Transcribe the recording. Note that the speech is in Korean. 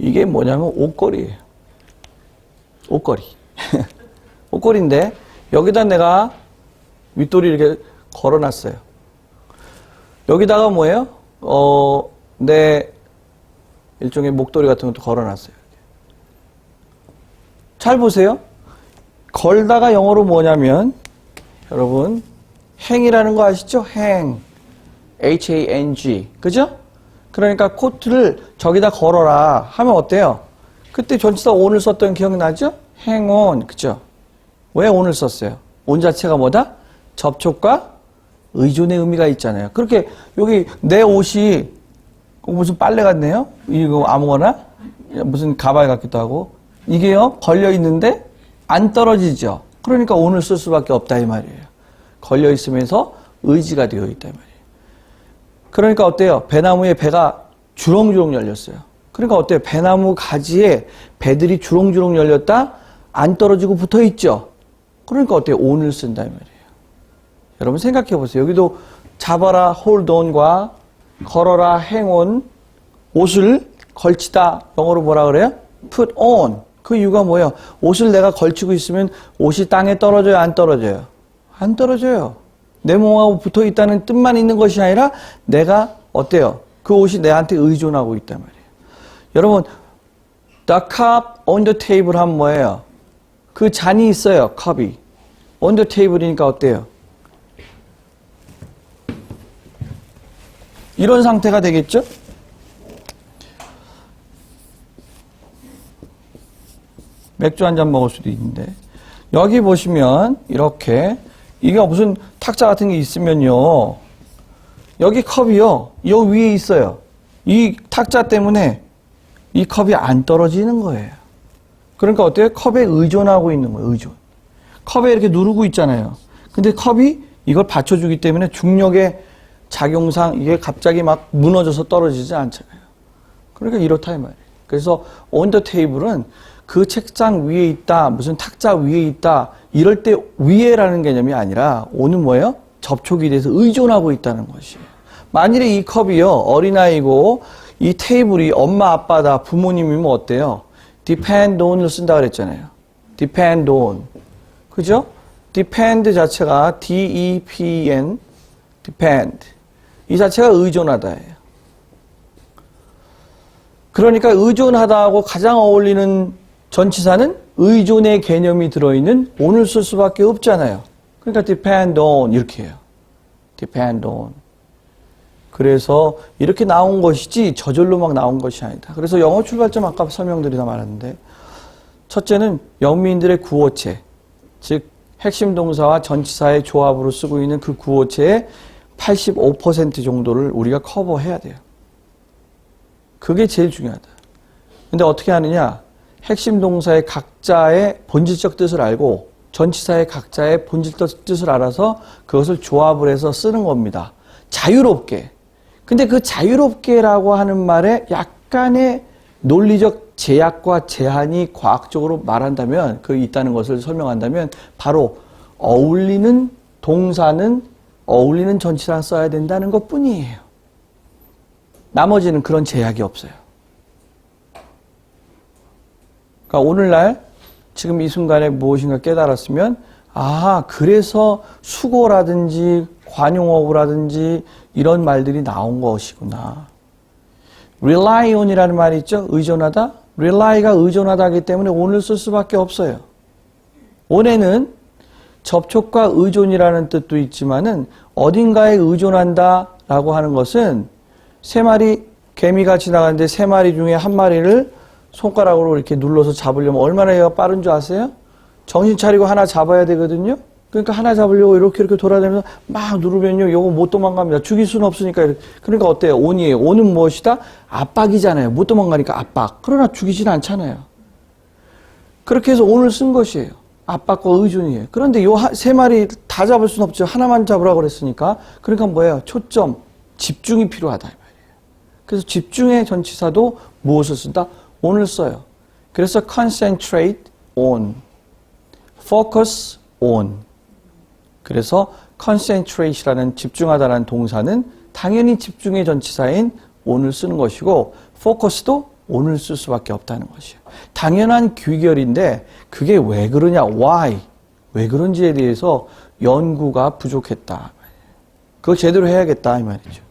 이게 뭐냐면 옷걸이에요. 옷걸이. 옷걸이인데 여기다 내가 윗돌이 이렇게 걸어놨어요. 여기다가 뭐예요? 어, 내 일종의 목도리 같은 것도 걸어놨어요. 잘 보세요. 걸다가 영어로 뭐냐면 여러분 행이라는 거 아시죠? 행. H-A-N-G. 그죠? 그러니까 코트를 저기다 걸어라 하면 어때요? 그때 전치사 on을 썼던 기억나죠? on. 그죠? 왜 on을 썼어요? on 자체가 뭐다? 접촉과 의존의 의미가 있잖아요. 그렇게 여기 내 옷이 무슨 빨래 같네요? 이거 아무거나? 무슨 가발 같기도 하고. 이게요, 걸려 있는데 안 떨어지죠? 그러니까 on을 쓸 수밖에 없다 이 말이에요. 걸려 있으면서 의지가 되어 있다 이 말이에요. 그러니까 어때요? 배나무에 배가 주렁주렁 열렸어요. 그러니까 어때요? 배나무 가지에 배들이 주렁주렁 열렸다? 안 떨어지고 붙어 있죠? 그러니까 어때요? on을 쓴다 이 말이에요. 여러분 생각해 보세요. 여기도 잡아라 on과 걸어라 on 옷을 걸치다 영어로 뭐라 그래요? put on 그 이유가 뭐예요? 옷을 내가 걸치고 있으면 옷이 땅에 떨어져요 안 떨어져요? 안 떨어져요. 내 몸하고 붙어 있다는 뜻만 있는 것이 아니라 내가 어때요? 그 옷이 내한테 의존하고 있단 말이에요. 여러분 the cup on the table 하면 뭐예요? 그 잔이 있어요. 컵이. on the table이니까 어때요? 이런 상태가 되겠죠? 맥주 한 잔 먹을 수도 있는데 여기 보시면 이렇게 이게 무슨 탁자 같은 게 있으면요 여기 컵이요 여기 위에 있어요 이 탁자 때문에 이 컵이 안 떨어지는 거예요 그러니까 어때요? 컵에 의존하고 있는 거예요 의존 컵에 이렇게 누르고 있잖아요 근데 컵이 이걸 받쳐주기 때문에 중력의 작용상 이게 갑자기 막 무너져서 떨어지지 않잖아요. 그러니까 이렇다 이 말이에요. 그래서 온더 테이블은 그 책장 위에 있다, 무슨 탁자 위에 있다, 이럴 때 위에라는 개념이 아니라 오는 뭐예요? 접촉이 돼서 의존하고 있다는 것이에요. 만일에 이 컵이요, 어린아이고 이 테이블이 엄마, 아빠다, 부모님이면 어때요? depend on을 쓴다 그랬잖아요. depend on. 그죠? depend 자체가 D-E-P-N, depend. 이 자체가 의존하다예요. 그러니까 의존하다하고 가장 어울리는 전치사는 의존의 개념이 들어있는 on을 쓸 수밖에 없잖아요. 그러니까 depend on 이렇게 해요. depend on. 그래서 이렇게 나온 것이지 저절로 막 나온 것이 아니다. 그래서 영어 출발점 아까 설명드리다 말았는데 첫째는 영미인들의 구어체, 즉 핵심 동사와 전치사의 조합으로 쓰고 있는 그 구어체의 85% 정도를 우리가 커버해야 돼요. 그게 제일 중요하다. 근데 어떻게 하느냐? 핵심 동사의 각자의 본질적 뜻을 알고 전치사의 각자의 본질적 뜻을 알아서 그것을 조합을 해서 쓰는 겁니다. 자유롭게. 근데 그 자유롭게라고 하는 말에 약간의 논리적 제약과 제한이 과학적으로 말한다면 그 있다는 것을 설명한다면 바로 어울리는 동사는 어울리는 전치사 써야 된다는 것 뿐이에요. 나머지는 그런 제약이 없어요. 그러니까 오늘날 지금 이 순간에 무엇인가 깨달았으면 아 그래서 수고라든지 관용어구라든지 이런 말들이 나온 것이구나. rely on이라는 말이 있죠. 의존하다. rely가 의존하다 하기 때문에 on을 쓸 수밖에 없어요. on에는 접촉과 의존이라는 뜻도 있지만은 어딘가에 의존한다라고 하는 것은 세 마리 개미가 지나가는데 세 마리 중에 한 마리를 손가락으로 이렇게 눌러서 잡으려면 얼마나 얘가 빠른 줄 아세요? 정신 차리고 하나 잡아야 되거든요. 그러니까 하나 잡으려고 이렇게 이렇게 돌아다니면서 막 누르면요, 이거 못 도망갑니다. 죽일 수는 없으니까. 이렇게. 그러니까 어때요? 온이에요. 온은 무엇이다? 압박이잖아요. 못 도망가니까 압박. 그러나 죽이진 않잖아요. 그렇게 해서 온을 쓴 것이에요. 압박과 의존이에요. 그런데 요 세 마리 다 잡을 수는 없죠. 하나만 잡으라고 그랬으니까. 그러니까 뭐예요? 초점, 집중이 필요하다. 그래서 집중의 전치사도 무엇을 쓴다? On을 써요. 그래서 concentrate on, focus on. 그래서 concentrate라는 집중하다라는 동사는 당연히 집중의 전치사인 on을 쓰는 것이고 focus도 오늘 쓸 수밖에 없다는 것이에요. 당연한 귀결인데 그게 왜 그러냐, why, 왜 그런지에 대해서 연구가 부족했다. 그걸 제대로 해야겠다 이 말이죠.